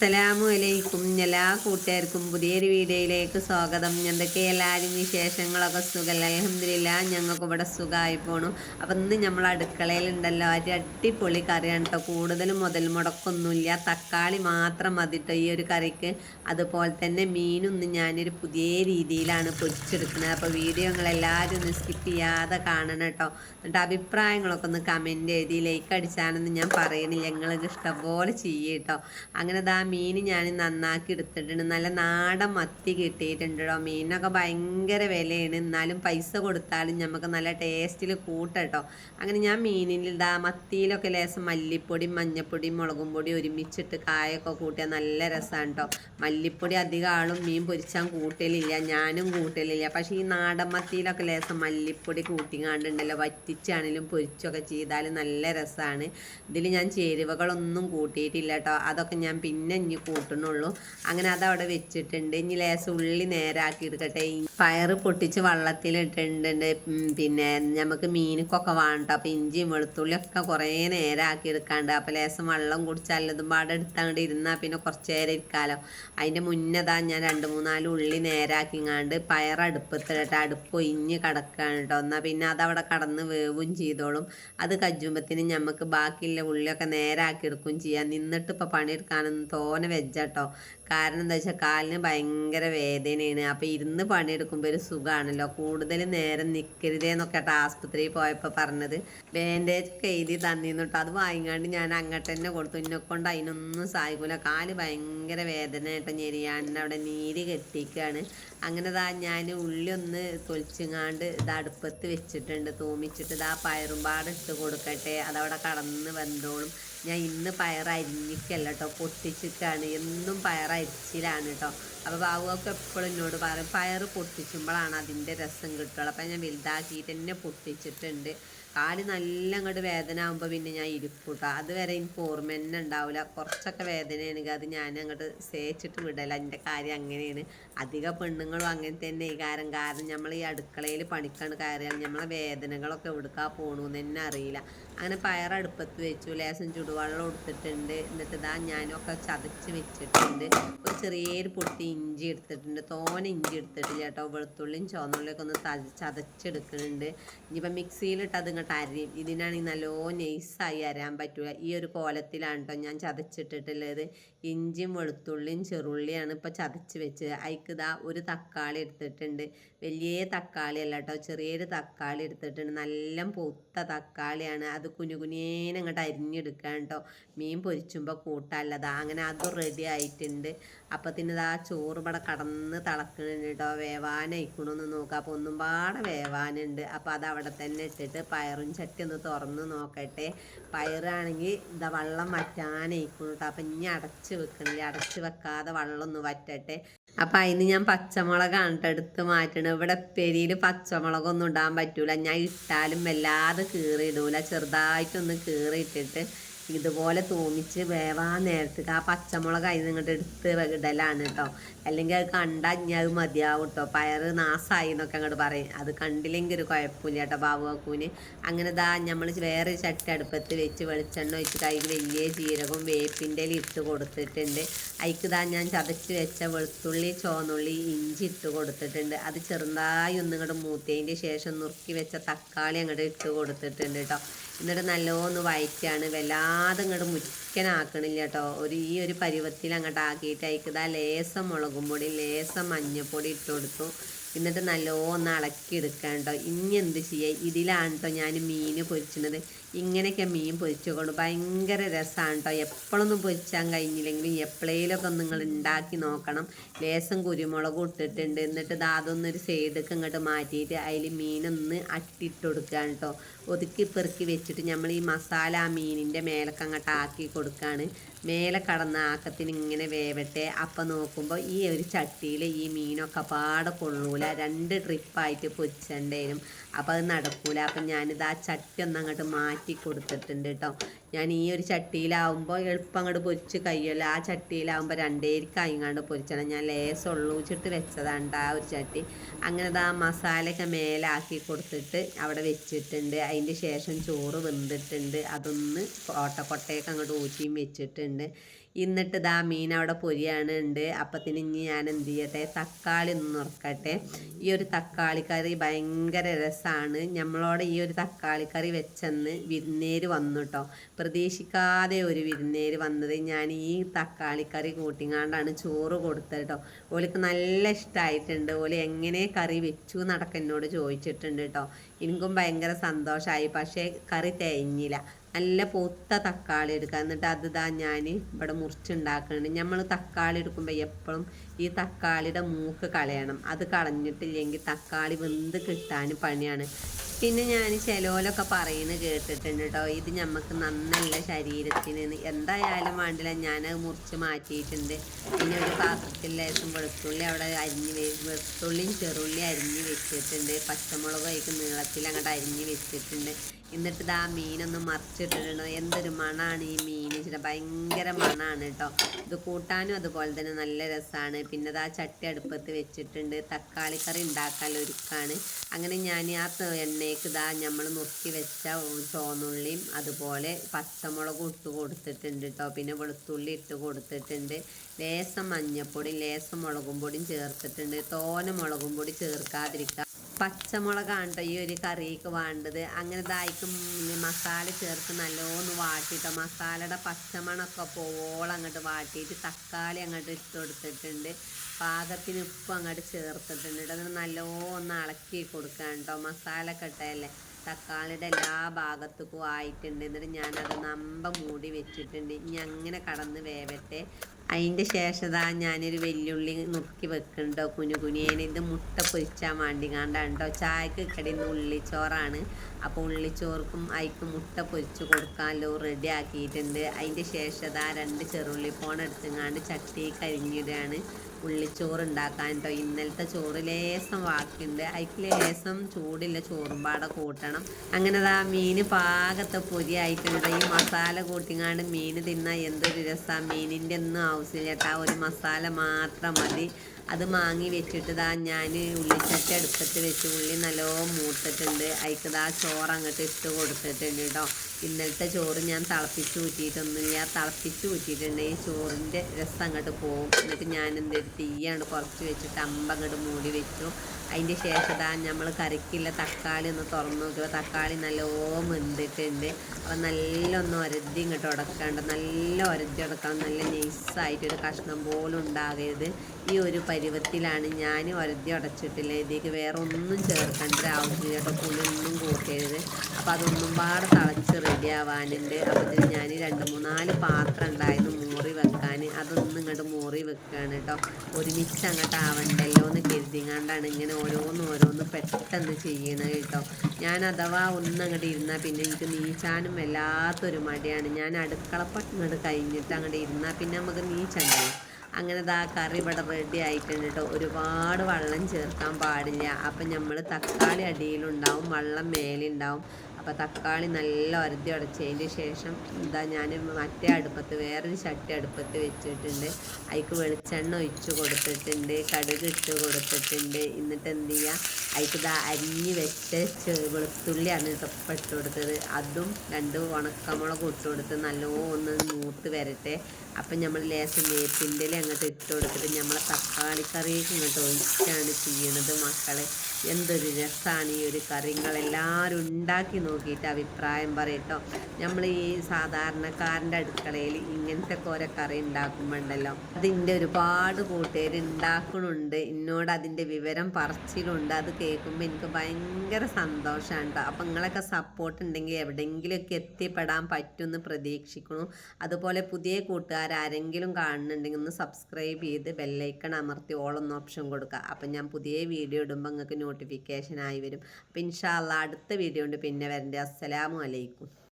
അസ്സലാമു അലൈക്കും എല്ലാ കൂട്ടുകാർക്കും പുതിയൊരു വീഡിയോയിലേക്ക് സ്വാഗതം. എന്തൊക്കെ എല്ലാവരും വിശേഷങ്ങളൊക്കെ സുഖമല്ല അലഹമില്ല ഞങ്ങൾക്ക് ഇവിടെ സുഖമായി പോണു. അപ്പം ഇന്ന് നമ്മൾ അടുക്കളയിലുണ്ടല്ലോ. ഒരു അടിപൊളി കറിയാണ് കേട്ടോ കൂടുതലും മുതൽ മുടക്കൊന്നുമില്ല. തക്കാളി മാത്രം മതി കേട്ടോ ഈ ഒരു കറിക്ക്. അതുപോലെ തന്നെ മീനൊന്നും ഞാനൊരു പുതിയ രീതിയിലാണ് പൊരിച്ചെടുക്കുന്നത്. അപ്പോൾ വീഡിയോ നിങ്ങളെല്ലാവരും ഒന്ന് സ്കിപ്പ് ചെയ്യാതെ കാണണം കേട്ടോ എന്നിട്ട് അഭിപ്രായങ്ങളൊക്കെ ഒന്ന് കമന്റ് എഴുതി ലൈക്ക് അടിച്ചാണെന്ന് ഞാൻ പറയണില്ല. നിങ്ങൾക്ക് ഇഷ്ടംപോലെ ചെയ്യും കേട്ടോ അങ്ങനെ ദാ മീൻ ഞാൻ നന്നാക്കി എടുത്തിട്ടുണ്ട്. നല്ല നാടൻ മത്തി കിട്ടിയിട്ടുണ്ട് കേട്ടോ മീനൊക്കെ ഭയങ്കര വിലയാണ്. എന്നാലും പൈസ കൊടുത്താലും നമുക്ക് നല്ല ടേസ്റ്റിൽ കൂട്ടട്ടോ. അങ്ങനെ ഞാൻ മീനിൽ ദാ മത്തിയിലൊക്കെ ലേശം മല്ലിപ്പൊടി മഞ്ഞപ്പൊടി മുളകും പൊടി ഒരുമിച്ചിട്ട് കായൊക്കെ കൂട്ടിയാൽ നല്ല രസമാണ് കേട്ടോ മല്ലിപ്പൊടി അധികം ആളും മീൻ പൊരിച്ചാൻ കൂട്ടലില്ല. ഞാനും കൂട്ടലില്ല. പക്ഷേ ഈ നാടൻ മത്തിയിലൊക്കെ ലേശം മല്ലിപ്പൊടി കൂട്ടിങ്ങാണ്ടുണ്ടല്ലോ. വറ്റിച്ചാണെങ്കിലും പൊരിച്ചൊക്കെ ചെയ്താൽ നല്ല രസമാണ് ഇതിൽ ഞാൻ ചേരുവകളൊന്നും കൂട്ടിയിട്ടില്ല കേട്ടോ അതൊക്കെ ഞാൻ പിന്നെ ഇനി കൂട്ടണുള്ളൂ. അങ്ങനെ അത് അവിടെ വെച്ചിട്ടുണ്ട്. ഇനി ലേശം ഉള്ളി നേരാക്കി എടുക്കട്ടെ. ഈ പയറ് പൊട്ടിച്ച് വള്ളത്തിലിട്ടുണ്ട് പിന്നെ നമുക്ക് മീനിക്കൊക്കെ വേണ്ട അപ്പം ഇഞ്ചിയും വെളുത്തുള്ളി ഒക്കെ കുറേ നേരാക്കി എടുക്കാണ്ട്. അപ്പം ലേശം വെള്ളം കുടിച്ചാൽ ഇതും പാടെ എടുത്താണ്ട് ഇരുന്നാൽ പിന്നെ കുറച്ച് നേരം ഇരിക്കാലോ. അതിന്റെ മുന്നതാ ഞാൻ രണ്ട് മൂന്നാൽ ഉള്ളി നേരാക്കിങ്ങാണ്ട് പയർ അടുപ്പത്തിലിട്ട് അടുപ്പ് ഇഞ്ഞ് കിടക്കാണ് കേട്ടോ എന്നാൽ പിന്നെ അതവിടെ കടന്ന് വേവും ചെയ്തോളും. അത് കജ്ജുമ്പത്തിന് നമുക്ക് ബാക്കിയുള്ള ഉള്ളിയൊക്കെ നേരാക്കി എടുക്കുകയും ചെയ്യാം. നിന്നിട്ട് ഇപ്പോൾ പണിയെടുക്കാനൊന്നും തോനെ വെജാട്ടോ കാരണം എന്താ വെച്ചാൽ കാലിന് ഭയങ്കര വേദനയാണ്. അപ്പോൾ ഇരുന്ന് പണിയെടുക്കുമ്പോൾ ഒരു സുഖമാണല്ലോ കൂടുതൽ നേരം നിൽക്കരുതേ എന്നൊക്കെ കേട്ടോ ആസ്പത്രിയിൽ പോയപ്പോൾ പറഞ്ഞത്. ബാൻഡേജ് ഒക്കെ എഴുതി തന്നിരുന്നു അത് വാങ്ങിക്കാണ്ട് ഞാൻ അങ്ങോട്ട് തന്നെ കൊടുത്തു. എന്നെ കൊണ്ട് അതിനൊന്നും സഹായിക്കൂല കാൽ ഭയങ്കര വേദന ആയിട്ട് ഞെരിയാണ്ട് അവിടെ നീര് കെട്ടിക്കുകയാണ് അങ്ങനെ ദാ ഞാൻ ഉള്ളി ഒന്ന് തൊലിച്ചിങ്ങാണ്ട് ഇത് അടുപ്പത്ത് വെച്ചിട്ടുണ്ട്. തൂമിച്ചിട്ട് ഇതാ പയറും ഇട്ട് കൊടുക്കട്ടെ. അതവിടെ കടന്ന് വെന്തോളും. ഞാൻ ഇന്ന് പയർ അരിഞ്ഞിക്കല്ല കേട്ടോ പൊട്ടിച്ചിട്ടാണ്. എന്നും പയർ അരിച്ചിലാണ് കേട്ടോ അപ്പോൾ ബാബുവൊക്കെ എപ്പോഴും എന്നോട് പറയും പയർ പൊട്ടിച്ചുമ്പോഴാണ് അതിന്റെ രസം കിട്ടുള്ളൂ അപ്പം ഞാൻ വലുതാക്കിയിട്ട് തന്നെ പൊട്ടിച്ചിട്ടുണ്ട്. കാൽ നല്ല അങ്ങോട്ട് വേദന ആകുമ്പോൾ പിന്നെ ഞാൻ ഇരിക്കൂട്ടോ അതുവരെ എനിക്ക് ഓർമ്മ തന്നെ ഉണ്ടാവില്ല. കുറച്ചൊക്കെ വേദനയാണെങ്കിൽ അത് ഞാൻ അങ്ങോട്ട് സേച്ചിട്ട് വിടല. എന്റെ കാര്യം അങ്ങനെയാണ്. അധിക പെണ്ണുങ്ങളും അങ്ങനെ തന്നെ ഈ കാര്യം. കാരണം നമ്മൾ ഈ അടുക്കളയിൽ പണിക്കാണ് കയറിയാൽ നമ്മളെ വേദനകളൊക്കെ എടുക്കാൻ പോകണമെന്ന് തന്നെ അറിയില്ല. അങ്ങനെ പയർ അടുപ്പത്ത് വെച്ചു. ലേശം ചുടുവെള്ളം കൊടുത്തിട്ടുണ്ട് എന്നിട്ട് ഇതാ ഞാനൊക്കെ ചതച്ച് വെച്ചിട്ടുണ്ട്. ഒരു ചെറിയൊരു പൊട്ടി ഇഞ്ചി എടുത്തിട്ടുണ്ട്. തോൻ ഇഞ്ചി എടുത്തിട്ടില്ല കേട്ടോ. വെളുത്തുള്ളിയും ചുവന്നുള്ളിയൊക്കെ ഒന്ന് ചതച്ചെടുക്കുന്നുണ്ട് ഇനിയിപ്പോൾ മിക്സിയിലിട്ട് അത് ഇങ്ങോട്ട് അരിയും ഇതിനാണെങ്കിൽ നല്ലോ നൈസായി അരയാൻ പറ്റുക ഈ ഒരു കോലത്തിലാണ് കേട്ടോ ഞാൻ ചതച്ചിട്ടിട്ടുള്ളത്. ഇഞ്ചിയും വെളുത്തുള്ളിയും ചെറുള്ളിയാണ് ഇപ്പോൾ ചതച്ച് വെച്ചത്. അതിക്ക് ഒരു തക്കാളി എടുത്തിട്ടുണ്ട്. വലിയ തക്കാളി അല്ല കേട്ടോ ചെറിയൊരു തക്കാളി എടുത്തിട്ടുണ്ട്. നല്ല പൊത്ത തക്കാളിയാണ്. അത് കുഞ്ഞു കുഞ്ഞേനെ അങ്ങോട്ട് അരിഞ്ഞെടുക്കാൻ കേട്ടോ മീൻ പൊരിച്ചുമ്പോൾ കൂട്ടല്ലതാ അങ്ങനെ അതും റെഡി ആയിട്ടുണ്ട്. അപ്പത്തിന് ഇതാ ചോറ് ഇവിടെ കടന്ന് തിളക്കണുണ്ട് കേട്ടോ വേവാനായിക്കണമെന്ന് നോക്കുക അപ്പോൾ ഒന്നും പാടെ വേവാനുണ്ട്. അപ്പോൾ അത് അവിടെ തന്നെ ഇട്ടിട്ട് പയറും ചട്ടി ഒന്ന് തുറന്ന് നോക്കട്ടെ. പയറാണെങ്കിൽ ഇതാ വെള്ളം വറ്റാനായിക്കണം കേട്ടോ അപ്പം ഇനി അടച്ച് വെക്കണില്ല. അടച്ച് വെക്കാതെ വെള്ളം ഒന്ന് വറ്റട്ടെ. അപ്പം അതിന് ഞാൻ പച്ചമുളകാണ് എടുത്ത് മാറ്റണം. ഇവിടെ പെരിയിൽ പച്ചമുളകൊന്നും ഇടാൻ പറ്റൂല. ഞാൻ ഇട്ടാലും വല്ലാതെ കീറിയിടൂല ചെറുതായിട്ടൊന്ന് കീറിയിട്ടിട്ട് ഇതുപോലെ തൂമിച്ച് വേവാൻ നേരത്തേക്ക് ആ പച്ചമുളക് അതിൽ നിങ്ങൾക്ക് എടുത്ത് ഇടലാണ് കേട്ടോ അല്ലെങ്കിൽ അത് കണ്ടാൽ ഇനി അത് മതിയാവും കേട്ടോ പയറ് നാസായി എന്നൊക്കെ അങ്ങോട്ട് പറയും. അത് കണ്ടില്ലെങ്കിൽ ഒരു കുഴപ്പമില്ല കേട്ടോ ബാബുവാക്കൂന്. അങ്ങനെ ദാ നമ്മൾ വേറെ ചട്ടി അടുപ്പത്ത് വെച്ച് വെളിച്ചെണ്ണ വെച്ചിട്ട് അതിൽ വലിയ ജീരകവും വേപ്പിന്റെ ഇട്ട് കൊടുത്തിട്ടുണ്ട്. അതിക്ക് ദാ ഞാൻ ചതച്ച് വെച്ച വെളുത്തുള്ളി ചോന്നുള്ളി ഇഞ്ചി ഇട്ട് കൊടുത്തിട്ടുണ്ട്. അത് ചെറുതായി ഒന്ന് ഇങ്ങോട്ട് മൂത്തതിന്റെ ശേഷം നുറുക്കി വെച്ച തക്കാളി അങ്ങോട്ട് ഇട്ട് കൊടുത്തിട്ടുണ്ട് കേട്ടോ എന്നിട്ട് നല്ലോന്ന് വയറ്റാണ്. വല്ലാതെ ഇങ്ങോട്ട് മുറ്റിക്കനാക്കണില്ല കേട്ടോ ഒരു ഈ ഒരു പരുവത്തിൽ അങ്ങോട്ട് ആക്കിയിട്ട് അയക്കുക ലേസം മുളകും പൊടി ലേസം മഞ്ഞൾപ്പൊടി ഇട്ട് കൊടുത്തു. എന്നിട്ട് നല്ലോന്ന് ഇളക്കി എടുക്കാൻ കേട്ടോ ഇനി എന്ത് ചെയ്യുക ഇതിലാണ് കേട്ടോ ഞാൻ മീൻ പൊരിച്ചത് ഇങ്ങനെയൊക്കെ മീൻ പൊരിച്ചുകൊണ്ട് ഭയങ്കര രസമാണ് കേട്ടോ എപ്പോഴൊന്നും പൊരിച്ചാൻ കഴിഞ്ഞില്ലെങ്കിലും എപ്പോഴേലൊക്കെ നിങ്ങൾ ഉണ്ടാക്കി നോക്കണം. ലേസം കുരുമുളകും ഇട്ടിട്ടുണ്ട്. എന്നിട്ട് അതൊന്നൊരു സൈഡൊക്കെ ഇങ്ങോട്ട് മാറ്റിയിട്ട് അതിൽ മീനൊന്ന് അട്ടിട്ട് കൊടുക്കാൻ കേട്ടോ ഒതുക്കി പെറുക്കി വെച്ചിട്ട് നമ്മൾ ഈ മസാല മീനിന്റെ മേലൊക്കെ അങ്ങോട്ട് ആക്കി കൊടുക്കുകയാണ് മേലെ കടന്ന ആക്കത്തിന് ഇങ്ങനെ വേവട്ടെ. അപ്പം നോക്കുമ്പോൾ ഈ ഒരു ചട്ടിയിൽ ഈ മീനൊക്കെ പാടെ കൊള്ളൂല. രണ്ട് ട്രിപ്പായിട്ട് പൊരിച്ചണ്ടേനും. അപ്പോൾ അത് നടക്കൂല. അപ്പം ഞാനിത് ആ ചട്ടി ഒന്ന് അങ്ങോട്ട് മാറ്റി കൊടുത്തിട്ടുണ്ട് കേട്ടോ ഞാൻ ഈ ഒരു ചട്ടിയിലാവുമ്പോൾ എളുപ്പം അങ്ങോട്ട് പൊരിച്ച് കഴിയുമല്ലോ. ആ ചട്ടിയിലാവുമ്പോൾ രണ്ടേരിക്ക് കൈങ്ങാണ്ട് പൊരിച്ചണം. ഞാൻ ലേസ് ഒള്ളൂച്ചിട്ട് വെച്ചതാണ് ആ ഒരു ചട്ടി. അങ്ങനെ ആ മസാലയൊക്കെ മേലാക്കി കൊടുത്തിട്ട് അവിടെ വെച്ചിട്ടുണ്ട്. അതിന്റെ ശേഷം ചോറ് വെന്തിട്ടുണ്ട്. അതൊന്ന് ഓട്ടക്കൊട്ടയൊക്കെ അങ്ങോട്ട് ഊറ്റിയും വെച്ചിട്ടുണ്ട്. എന്നിട്ട് ഇതാ മീൻ അവിടെ പൊരിയാണ് ഉണ്ട് അപ്പത്തിന് ഇനി ഞാൻ എന്ത് ചെയ്യട്ടെ? തക്കാളി ഒന്ന് നുറക്കട്ടെ. ഈ ഒരു തക്കാളി കറി ഭയങ്കര രസമാണ് നമ്മളോട് ഈ ഒരു തക്കാളി കറി വെച്ചെന്ന് വിരുന്നേര് വന്നു കേട്ടോ പ്രതീക്ഷിക്കാതെ ഒരു വിരുന്നേര് വന്നത് ഞാൻ ഈ തക്കാളി കറി കൂട്ടിങ്ങാണ്ടാണ് ചോറ് കൊടുത്തത് കേട്ടോ ഓലിക്ക് നല്ല ഇഷ്ടമായിട്ടുണ്ട് ഓൽ എങ്ങനെ കറി വെച്ചു നടക്ക എന്നോട് ചോദിച്ചിട്ടുണ്ട് കേട്ടോ എനിക്കും ഭയങ്കര സന്തോഷമായി പക്ഷേ കറി തേഞ്ഞില്ല. നല്ല പൊത്ത തക്കാളി എടുക്കുക. എന്നിട്ട് അത് ഇതാ ഞാൻ ഇവിടെ മുറിച്ചുണ്ടാക്കുന്നുണ്ട് നമ്മൾ തക്കാളി എടുക്കുമ്പോൾ എപ്പോഴും ഈ തക്കാളിയുടെ മൂക്ക് കളയണം. അത് കളഞ്ഞിട്ടില്ലെങ്കിൽ തക്കാളി വെന്ത് കിട്ടാൻ പണിയാണ്. പിന്നെ ഞാൻ ചിലോലൊക്കെ പറയുന്നത് കേട്ടിട്ടുണ്ട് കേട്ടോ ഇത് നമുക്ക് നന്നല്ല ശരീരത്തിന്. എന്തായാലും വേണ്ടില്ല. ഞാൻ മുറിച്ച് മാറ്റിയിട്ടുണ്ട്. പിന്നെ ഒരു പാത്രത്തിൽ ലേശം വെളുത്തുള്ളി അവിടെ അരിഞ്ഞ് വെളുത്തുള്ളിയും ചെറുള്ളി അരിഞ്ഞ് വെച്ചിട്ടുണ്ട്. പച്ചമുളക് അതിക്ക് നീളത്തിൽ അങ്ങോട്ട് അരിഞ്ഞ് വെച്ചിട്ടുണ്ട്. എന്നിട്ട് ഇതാ മീനൊന്ന് മറിച്ചിട്ടിട്ടുണ്ട് എന്തൊരു മണമാണ് ഈ മീൻ. വെച്ചിട്ട് ഭയങ്കര മണമാണ് കേട്ടോ. ഇത് കൂട്ടാനും അതുപോലെ തന്നെ നല്ല രസമാണ് പിന്നെ ഇതാ ചട്ടി അടുപ്പത്ത് വെച്ചിട്ടുണ്ട്. തക്കാളി കറി ഉണ്ടാക്കാൻ ഒരുക്കാണ്. അങ്ങനെ ഞാൻ ആ എണ്ണയ്ക്ക് ഇതാ നമ്മൾ നുറുക്കി വെച്ച ചോന്നുള്ളിയും അതുപോലെ പച്ചമുളകും ഇട്ട് കൊടുത്തിട്ടുണ്ട് കേട്ടോ. പിന്നെ വെളുത്തുള്ളി ഇട്ട് കൊടുത്തിട്ടുണ്ട്. ലേസം മഞ്ഞപ്പൊടി ലേസം മുളകും പൊടിയും ചേർത്തിട്ടുണ്ട്. തോന മുളകും പൊടി ചേർക്കാതിരിക്കുക പച്ചമുളകാണ് കേട്ടോ ഈ ഒരു കറിക്ക് വേണ്ടത്. അങ്ങനെ ഇതായിക്കും മസാല ചേർത്ത് നല്ലോന്ന് വാട്ടിയിട്ടോ മസാലയുടെ പച്ചമണമൊക്കെ പോവോളം അങ്ങോട്ട് വാട്ടിയിട്ട് തക്കാളി അങ്ങോട്ട് ഇട്ട് കൊടുത്തിട്ടുണ്ട്. പാകത്തിന് ഉപ്പ് അങ്ങോട്ട് ചേർത്തിട്ടുണ്ട്. എന്നിട്ട് നല്ലോണം ഇളക്കി കൊടുക്കാൻ കേട്ടോ. മസാല കട്ടയല്ലേ തക്കാളിയുടെ എല്ലാ ഭാഗത്തേക്കും ആയിട്ടുണ്ട്. എന്നിട്ട് ഞാനത് നമ്പ മൂടി വെച്ചിട്ടുണ്ട്. ഇനി അങ്ങനെ കടന്ന് വേവട്ടെ. അതിന്റെ ശേഷം ഞാനൊരു വെല്ലുള്ളി നുറുക്കി വെക്കുന്നുണ്ടോ കുഞ്ഞു കുനിയേനെ ഇത് മുട്ട പൊരിച്ചാൽ വേണ്ടി കണ്ടോ ചായക്ക് കിടന്ന് ഉള്ളിച്ചോറാണ്. അപ്പോൾ ഉള്ളിച്ചോർക്കും അതിക്ക് മുട്ട പൊരിച്ച് കൊടുക്കാമല്ലോ റെഡി ആക്കിയിട്ടുണ്ട്. അതിന്റെ ശേഷം രണ്ട് ചെറുള്ളി പോൺ എടുത്തുങ്ങാണ്ട് ചട്ടി കരിഞ്ഞിടുകയാണ് ഉള്ളിച്ചോറ് ഉണ്ടാക്കാൻ കേട്ടോ ഇന്നലത്തെ ചോറ് ലേസം വാക്കുണ്ട്. അതിക്ക് ലേസം ചൂടില്ല ചോറും പാടെ കൂട്ടണം. അങ്ങനെ ആ മീൻ പാകത്തെ പൊരിയായിട്ടുണ്ട്. ഈ മസാല കൂട്ടിങ്ങാണ്ട് മീൻ തിന്നാൽ എന്തൊരു രസമാണ് മീനിന്റെ ഒന്നും ആവശ്യമില്ല കേട്ടോ ഒരു മസാല മാത്രം മതി. അത് മാങ്ങി വെച്ചിട്ട് ഇതാ ഞാൻ ഉള്ളിച്ചട്ടി അടുപ്പത്ത് വെച്ച് ഉള്ളി നല്ലോ മൂത്തിട്ടുണ്ട്. അതിക്ക് ആ ചോറ് അങ്ങോട്ട് ഇട്ട് കൊടുത്തിട്ടുണ്ട് കേട്ടോ ഇന്നലത്തെ ചോറ് ഞാൻ തിളപ്പിച്ച് ഊറ്റിയിട്ടൊന്നുമില്ല. തിളപ്പിച്ച് ഈ ചോറിന്റെ രസം അങ്ങോട്ട് പോകും എന്നിട്ട് ഞാൻ എന്തൊരു തീയാണ് കുറച്ച് വെച്ചിട്ട് അമ്പങ്ങോട്ട് മൂടി വെച്ചു. അതിന്റെ ശേഷം നമ്മൾ കറിക്കുള്ള തക്കാളി ഒന്ന് തുറന്ന് നോക്കുക തക്കാളി നല്ലോണം വെന്തിട്ടുണ്ട്. അപ്പം നല്ല ഒന്ന് ഒരതി ഇങ്ങോട്ട് ഉടക്കേണ്ട നല്ല ഒരതി ഉടക്കണം. നല്ല നൈസായിട്ടൊരു കഷ്ണം പോലും ഉണ്ടാകരുത്. ഈ ഒരു പരുവത്തിലാണ് ഞാൻ ഒരതി ഉടച്ചിട്ടില്ല. ഇതിലേക്ക് വേറെ ഒന്നും ചേർക്കേണ്ട ആവശ്യമില്ല കേട്ടോ. പുളിയൊന്നും കൂട്ടരുത്. അപ്പോൾ അതൊന്നും പാടെ തിളച്ച് റെഡി ആവാനുണ്ട്. അപ്പോൾ ഞാൻ രണ്ട് മൂന്നാൽ പാത്രം ഉണ്ടായിരുന്നു മൂറി വെക്കാൻ അതൊന്നും ഇങ്ങോട്ട് മൂറി വെക്കുകയാണ് കേട്ടോ. ഒരുമിച്ച് അങ്ങോട്ട് ആവണ്ടല്ലോ എന്ന് കരുതിങ്ങാണ്ടാണ് ഇങ്ങനെ ഓരോന്ന് ഓരോന്ന് പെട്ടെന്ന് ചെയ്യണത് കേട്ടോ. ഞാൻ അഥവാ ഒന്നങ്ങോട്ട് ഇരുന്നാൽ പിന്നെ എനിക്ക് നീച്ചാനും വല്ലാത്തൊരു മടിയാണ്. ഞാൻ അടുക്കളപ്പട്ട് ഇങ്ങോട്ട് കഴിഞ്ഞിട്ട് അങ്ങോട്ട് ഇരുന്നാൽ പിന്നെ നമുക്ക് നീച്ചണ്ടല്ലോ. അങ്ങനെ ദാ കറി ഇവിടെ റെഡി ആയിട്ടുണ്ട് കേട്ടോ. ഒരുപാട് വെള്ളം ചേർക്കാൻ പാടില്ല. അപ്പം നമ്മൾ തക്കാളി അടിയിലുണ്ടാവും വെള്ളം മേലുണ്ടാവും. അപ്പോൾ തക്കാളി നല്ല ഒരതി ഉടച്ചതിന് ശേഷം എന്താ ഞാൻ മറ്റേ അടുപ്പത്ത് വേറൊരു ചട്ടി അടുപ്പത്ത് വെച്ചിട്ടുണ്ട്. അതിക്ക് വെളിച്ചെണ്ണ ഒഴിച്ച് കൊടുത്തിട്ടുണ്ട് കടുക് ഇട്ട് കൊടുത്തിട്ടുണ്ട്. എന്നിട്ട് എന്ത് ചെയ്യുക അതിക്ക് ഇതാ അരിഞ്ഞ് വെച്ച് വെളുത്തുള്ളിയാണ് ഇപ്പം ഇട്ട് കൊടുത്തത്. അതും രണ്ട് ഉണക്കമുളക് ഇട്ട് കൊടുത്ത് നല്ലോണം ഒന്ന് മൂത്ത് വരട്ടെ. അപ്പം നമ്മൾ ലേശം വേപ്പിന്റെ അങ്ങോട്ട് ഇട്ട് കൊടുത്തിട്ട് നമ്മൾ തക്കാളി കറിയൊക്കെ ഇങ്ങോട്ട് ഒഴിച്ചാണ് ചെയ്യണത് മക്കളെ. എന്തൊരു രസമാണ് ഈ ഒരു കറികൾ എല്ലാവരും ഉണ്ടാക്കി നോക്കിയിട്ട് അഭിപ്രായം പറയട്ടോ നമ്മൾ ഈ സാധാരണക്കാരന്റെ അടുക്കളയിൽ ഇങ്ങനത്തെ ഓരോ കറി ഉണ്ടാക്കുമ്പോണ്ടല്ലോ. അതിന്റെ ഒരുപാട് കൂട്ടുകാർ ഉണ്ടാക്കണുണ്ട്. എന്നോട് അതിന്റെ വിവരം പറച്ചിലുണ്ട്. അത് കേൾക്കുമ്പോൾ എനിക്ക് ഭയങ്കര സന്തോഷമാണ് കേട്ടോ അപ്പം നിങ്ങളൊക്കെ സപ്പോർട്ട് ഉണ്ടെങ്കിൽ എവിടെയെങ്കിലുമൊക്കെ എത്തിപ്പെടാൻ പറ്റുമെന്ന് പ്രതീക്ഷിക്കുന്നു. അതുപോലെ പുതിയ കൂട്ടുകാർ ആരെങ്കിലും കാണുന്നുണ്ടെങ്കിൽ ഒന്ന് സബ്സ്ക്രൈബ് ചെയ്ത് ബെല്ലൈക്കൺ അമർത്തി ഓളൊന്ന് ഓപ്ഷൻ കൊടുക്കുക. അപ്പം ഞാൻ പുതിയ വീഡിയോ ഇടുമ്പോൾ നിങ്ങൾക്ക് നോട്ടിഫിക്കേഷൻ ആയി വരും. അപ്പം ഇൻഷാല്ല അടുത്ത വീഡിയോ ഉണ്ട് പിന്നെ വരണ്ടേ. അസ്സലാമു അലൈക്കും.